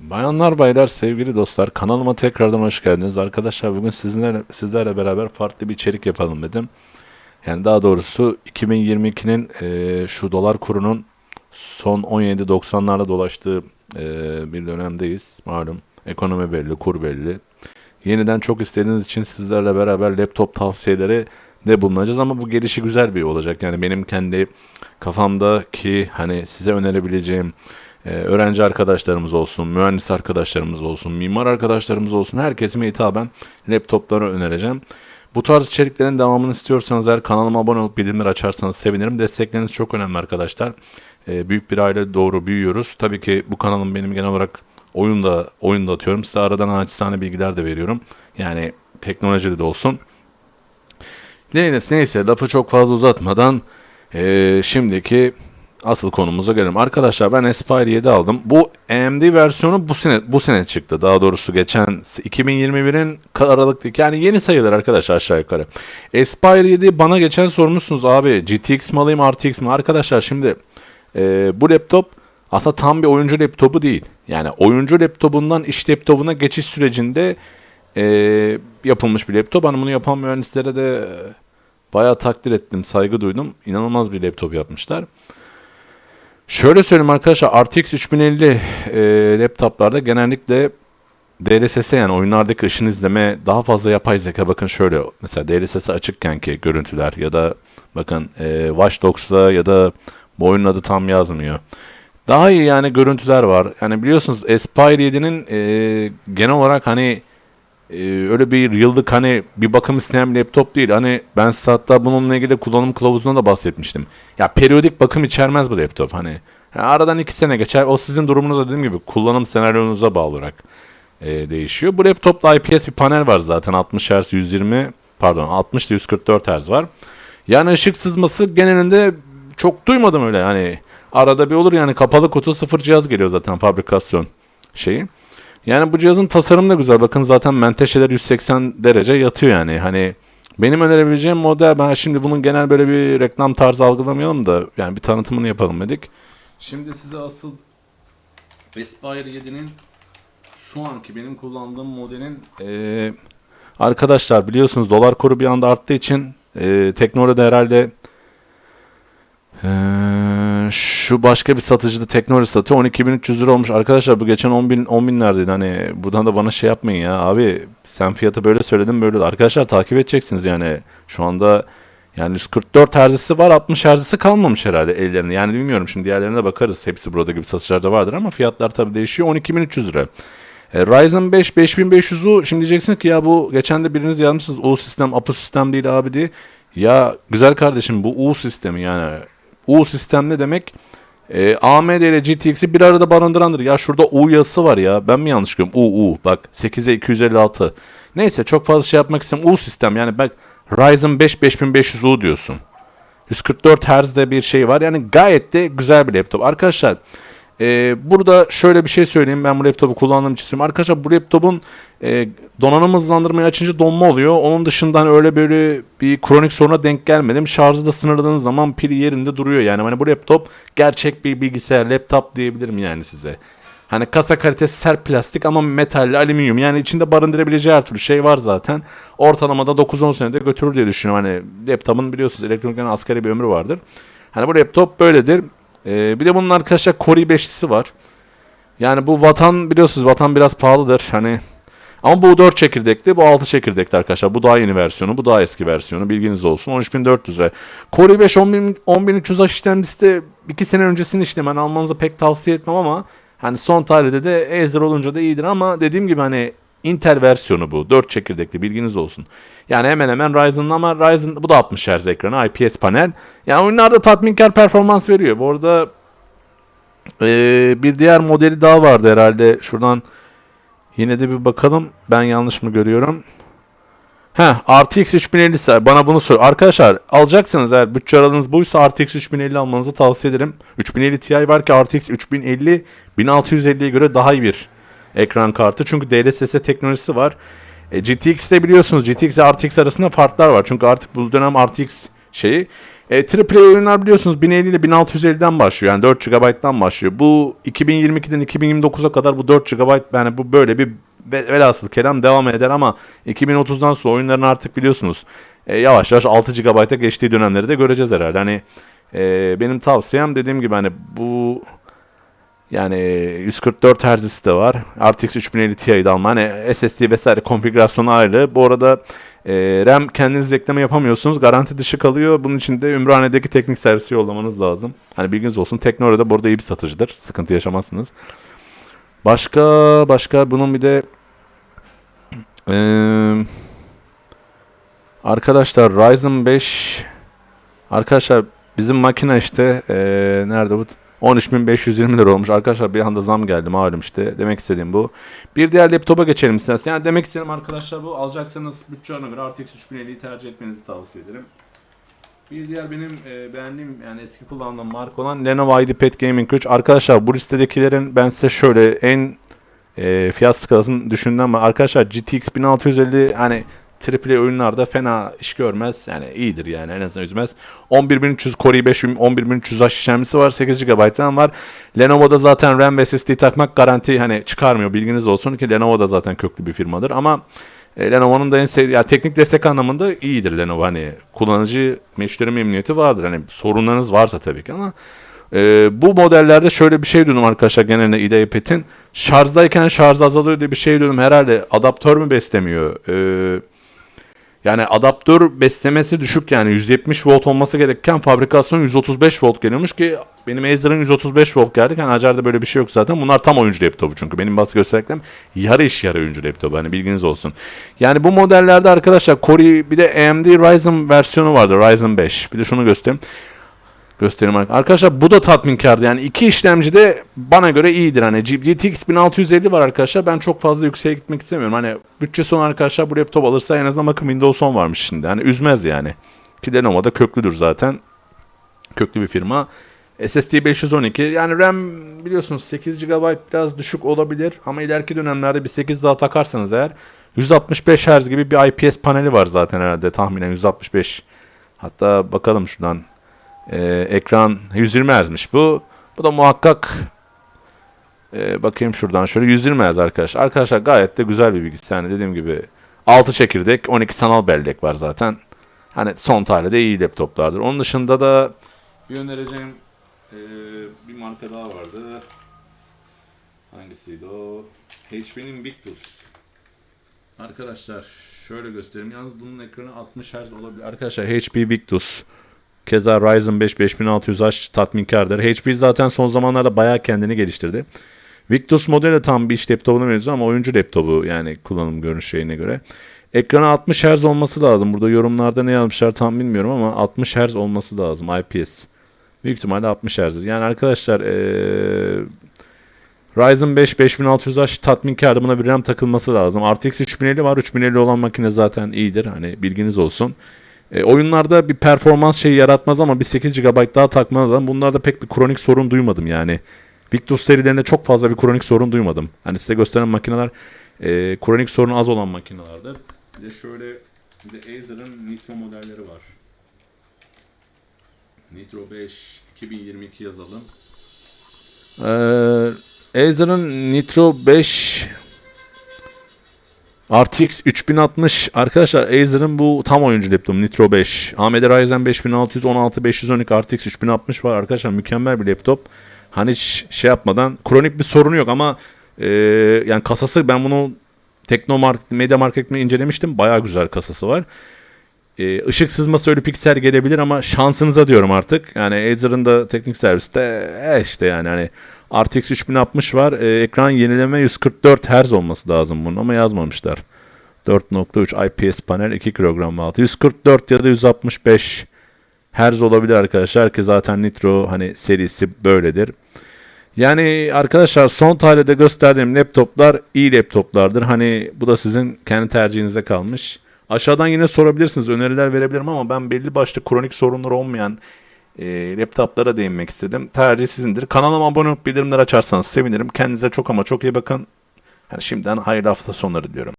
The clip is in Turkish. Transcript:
Bayanlar baylar sevgili dostlar kanalıma tekrardan hoş geldiniz. Arkadaşlar bugün sizinle, sizlerle beraber farklı bir içerik yapalım dedim. Yani daha doğrusu 2022'nin e, şu dolar kurunun son 17.90'larda dolaştığı e, bir dönemdeyiz. Malum ekonomi belli, kur belli. Yeniden çok istediğiniz için sizlerle beraber laptop tavsiyeleri de bulunacağız ama bu gelişi güzel bir olacak. Yani benim kendi kafamdaki hani size önerebileceğim ee, öğrenci arkadaşlarımız olsun, mühendis arkadaşlarımız olsun, mimar arkadaşlarımız olsun herkesime hitaben laptopları önereceğim. Bu tarz içeriklerin devamını istiyorsanız eğer kanalıma abone olup bildirimleri açarsanız sevinirim. Destekleriniz çok önemli arkadaşlar. Ee, büyük bir aile doğru büyüyoruz. Tabii ki bu kanalım benim genel olarak oyunda oyunda atıyorum. Size aradan naçizane bilgiler de veriyorum. Yani teknolojide de olsun. Neyse, neyse lafı çok fazla uzatmadan ee, şimdiki asıl konumuza gelelim. Arkadaşlar ben Aspire 7 aldım. Bu AMD versiyonu bu sene bu sene çıktı. Daha doğrusu geçen 2021'in Aralık'taki yani yeni sayılır arkadaşlar aşağı yukarı. Aspire 7 bana geçen sormuşsunuz abi GTX mi alayım RTX mi? Arkadaşlar şimdi e, bu laptop aslında tam bir oyuncu laptopu değil. Yani oyuncu laptopundan iş laptopuna geçiş sürecinde e, yapılmış bir laptop. Hani bunu yapan mühendislere de e, bayağı takdir ettim, saygı duydum. İnanılmaz bir laptop yapmışlar. Şöyle söyleyeyim arkadaşlar RTX 3050 e, laptoplarda genellikle DLSS yani oyunlardaki ışın izleme daha fazla yapay zeka. Bakın şöyle mesela DLSS açıkken ki görüntüler ya da bakın e, Watch Dogs'da ya da bu oyunun adı tam yazmıyor. Daha iyi yani görüntüler var. Yani biliyorsunuz Aspire 7'nin e, genel olarak hani e, öyle bir yıllık hani bir bakım isteyen bir laptop değil. Hani ben size hatta bununla ilgili kullanım kılavuzunda da bahsetmiştim. Ya periyodik bakım içermez bu laptop hani. Yani aradan iki sene geçer. O sizin durumunuza dediğim gibi kullanım senaryonuza bağlı olarak e, değişiyor. Bu laptopta IPS bir panel var zaten 60 Hz 120 pardon 60 ile 144 Hz var. Yani ışık sızması genelinde çok duymadım öyle hani arada bir olur yani kapalı kutu sıfır cihaz geliyor zaten fabrikasyon şeyi. Yani bu cihazın tasarımı da güzel. Bakın zaten menteşeler 180 derece yatıyor yani. Hani benim önerebileceğim model ben şimdi bunun genel böyle bir reklam tarzı algılamayalım da yani bir tanıtımını yapalım dedik. Şimdi size asıl Aspire 7'nin şu anki benim kullandığım modelin eee, arkadaşlar biliyorsunuz dolar kuru bir anda arttığı için eee Teknolo'da herhalde eee, şu başka bir satıcıda Teknolo satıyor 12.300 lira olmuş. Arkadaşlar bu geçen 10.000 10 binlerdeydi. Hani buradan da bana şey yapmayın ya. Abi sen fiyatı böyle söyledin böyle. Arkadaşlar takip edeceksiniz yani. Şu anda yani 144 Hz'si var 60 Hz'si kalmamış herhalde ellerinde. Yani bilmiyorum şimdi diğerlerine bakarız. Hepsi burada gibi satışlarda vardır ama fiyatlar tabii değişiyor. 12.300 lira. E, Ryzen 5 5500'u şimdi diyeceksiniz ki ya bu geçen de biriniz yazmışsınız U sistem APU sistem değil abi diye. Ya güzel kardeşim bu U sistemi yani. U sistem ne demek? E, AMD ile GTX'i bir arada barındırandır. Ya şurada U yazısı var ya. Ben mi yanlış görüyorum? U U bak 8'e 256. Neyse çok fazla şey yapmak istemiyorum. U sistem yani bak Ryzen 5 5500U diyorsun. 144 Hz'de bir şey var. Yani gayet de güzel bir laptop. Arkadaşlar e, burada şöyle bir şey söyleyeyim. Ben bu laptopu kullandığım için. Arkadaşlar bu laptopun e, donanım hızlandırmayı açınca donma oluyor. Onun dışında öyle böyle bir kronik soruna denk gelmedim. Şarjı da sınırladığınız zaman pili yerinde duruyor. Yani hani bu laptop gerçek bir bilgisayar, laptop diyebilirim yani size. Hani kasa kalitesi sert plastik ama metalli, alüminyum. Yani içinde barındırabileceği her türlü şey var zaten. Ortalamada 9-10 senede götürür diye düşünüyorum. Hani laptopun biliyorsunuz elektroniklerin asgari bir ömrü vardır. Hani bu laptop böyledir. Ee, bir de bunun arkadaşlar Core i5'lisi var. Yani bu Vatan biliyorsunuz Vatan biraz pahalıdır. Hani ama bu 4 çekirdekli, bu 6 çekirdekli arkadaşlar. Bu daha yeni versiyonu, bu daha eski versiyonu. Bilginiz olsun. 13400 lira. Core i5 10.000 10300 işlemcisi de 2 sene öncesini işlemen almanızı pek tavsiye etmem ama hani son tarihte de Acer olunca da iyidir ama dediğim gibi hani Intel versiyonu bu. 4 çekirdekli bilginiz olsun. Yani hemen hemen Ryzen'ın ama Ryzen bu da 60 Hz ekranı, IPS panel. Yani oyunlarda tatminkar performans veriyor. Bu arada ee, bir diğer modeli daha vardı herhalde. Şuradan yine de bir bakalım. Ben yanlış mı görüyorum? Heh, RTX 3050 ise bana bunu sor. Arkadaşlar alacaksınız eğer bütçe aralığınız buysa RTX 3050 almanızı tavsiye ederim. 3050 Ti var ki RTX 3050 1650'ye göre daha iyi bir ekran kartı. Çünkü DLSS teknolojisi var. E, GTX'te biliyorsunuz GTX ile RTX arasında farklar var. Çünkü artık bu dönem RTX şeyi E, AAA oyunlar biliyorsunuz 1050 ile 1650'den başlıyor. Yani 4 GB'dan başlıyor. Bu 2022'den 2029'a kadar bu 4 GB yani bu böyle bir ve- velhasıl kelam devam eder ama 2030'dan sonra oyunların artık biliyorsunuz e, yavaş yavaş 6 GB'a geçtiği dönemleri de göreceğiz herhalde. Hani e, benim tavsiyem dediğim gibi hani bu yani 144 Hz'si de var. RTX 3050 Ti'yi de alma. Hani SSD vesaire konfigürasyonu ayrı. Bu arada e, RAM kendiniz ekleme yapamıyorsunuz. Garanti dışı kalıyor. Bunun için de Ümraniye'deki teknik servisi yollamanız lazım. Hani bilginiz olsun. Teknora'da bu arada iyi bir satıcıdır. Sıkıntı yaşamazsınız. Başka başka bunun bir de eee arkadaşlar Ryzen 5 arkadaşlar bizim makine işte eee, nerede bu 13.520 lira olmuş. Arkadaşlar bir anda zam geldi malum işte. Demek istediğim bu. Bir diğer laptopa geçelim isterseniz. Yani demek istediğim arkadaşlar bu. Alacaksanız bütçe ona göre RTX 3050'yi tercih etmenizi tavsiye ederim. Bir diğer benim e, beğendiğim yani eski kullandığım marka olan Lenovo IdeaPad Gaming 3. Arkadaşlar bu listedekilerin ben size şöyle en e, fiyat skalasını düşündüm ama arkadaşlar GTX 1650 hani AAA oyunlarda fena iş görmez. Yani iyidir yani en azından üzmez. 11300 Core i5 11300H işlemcisi var. 8 GB RAM var. Lenovo'da zaten RAM ve SSD takmak garanti hani çıkarmıyor bilginiz olsun ki Lenovo da zaten köklü bir firmadır ama e, Lenovo'nun da en sevdiği, ya teknik destek anlamında iyidir Lenovo. Hani kullanıcı müşteri memnuniyeti vardır. Hani sorunlarınız varsa tabii ki ama e, bu modellerde şöyle bir şey duydum arkadaşlar genelde IdeaPad'in. Şarjdayken şarj azalıyor diye bir şey duydum. Herhalde adaptör mü beslemiyor? E, yani adaptör beslemesi düşük yani 170 volt olması gerekirken fabrikasyon 135 volt geliyormuş ki benim Acer'ın 135 volt geldi. Yani Acer'de böyle bir şey yok zaten. Bunlar tam oyuncu laptopu çünkü. Benim bas gösterdiklerim yarı iş yarı oyuncu laptopu. Hani bilginiz olsun. Yani bu modellerde arkadaşlar Core bir de AMD Ryzen versiyonu vardı. Ryzen 5. Bir de şunu göstereyim. Göstereyim arkadaşlar. Bu da tatminkardı. Yani iki işlemci de bana göre iyidir. Hani GTX 1650 var arkadaşlar. Ben çok fazla yükseğe gitmek istemiyorum. Hani bütçesi olan arkadaşlar bu laptop alırsa en azından bakın Windows 10 varmış şimdi. Hani üzmez yani. Ki Lenovo'da köklüdür zaten. Köklü bir firma. SSD 512 yani RAM biliyorsunuz 8 GB biraz düşük olabilir ama ileriki dönemlerde bir 8 daha takarsanız eğer 165 Hz gibi bir IPS paneli var zaten herhalde tahminen 165 hatta bakalım şuradan ee, ekran 120 Hz'miş bu. Bu da muhakkak ee, bakayım şuradan şöyle 120 Hz arkadaşlar. Arkadaşlar gayet de güzel bir bilgisayar. Yani dediğim gibi 6 çekirdek 12 sanal bellek var zaten. Hani son tarihte iyi laptoplardır. Onun dışında da bir önereceğim ee, bir marka daha vardı. Hangisiydi o? HP'nin Victus. Arkadaşlar şöyle göstereyim. Yalnız bunun ekranı 60 Hz olabilir. Arkadaşlar HP Victus. Keza Ryzen 5 5600H tatminkardır. HP zaten son zamanlarda bayağı kendini geliştirdi. Victus modeli tam bir iş laptopuna benziyor ama oyuncu laptopu yani kullanım görünüş şeyine göre. Ekranı 60 Hz olması lazım. Burada yorumlarda ne yazmışlar tam bilmiyorum ama 60 Hz olması lazım IPS. Büyük ihtimalle 60 Hz. Yani arkadaşlar ee, Ryzen 5 5600H tatminkardı. Buna bir RAM takılması lazım. RTX 3050 var. 3050 olan makine zaten iyidir. Hani bilginiz olsun. E, oyunlarda bir performans şeyi yaratmaz ama bir 8 GB daha takmanız lazım. Bunlarda pek bir kronik sorun duymadım yani. Victus serilerinde çok fazla bir kronik sorun duymadım. Hani size gösteren makineler e, kronik sorun az olan makinelerdir. Bir de şöyle bir de Acer'ın Nitro modelleri var. Nitro 5 2022 yazalım. Ee, Acer'ın Nitro 5 RTX 3060 arkadaşlar Acer'ın bu tam oyuncu laptopu Nitro 5. AMD Ryzen 5616 512 RTX 3060 var arkadaşlar mükemmel bir laptop. Hani hiç şey yapmadan kronik bir sorunu yok ama e, yani kasası ben bunu Teknomark Media Market'te incelemiştim. Bayağı güzel kasası var. E, ışık sızması ölü piksel gelebilir ama şansınıza diyorum artık. Yani Acer'ın da teknik serviste e, işte yani hani RTX 3060 var. E, ekran yenileme 144 Hz olması lazım bunun ama yazmamışlar. 4.3 IPS panel 2 kilogram altı. 144 ya da 165 Hz olabilir arkadaşlar ki zaten Nitro hani serisi böyledir. Yani arkadaşlar son tarihte gösterdiğim laptoplar iyi laptoplardır. Hani bu da sizin kendi tercihinize kalmış. Aşağıdan yine sorabilirsiniz. Öneriler verebilirim ama ben belli başlı kronik sorunları olmayan e, laptoplara değinmek istedim. Tercih sizindir. Kanalıma abone olup bildirimler açarsanız sevinirim. Kendinize çok ama çok iyi bakın. Yani şimdiden hayırlı hafta sonları diliyorum.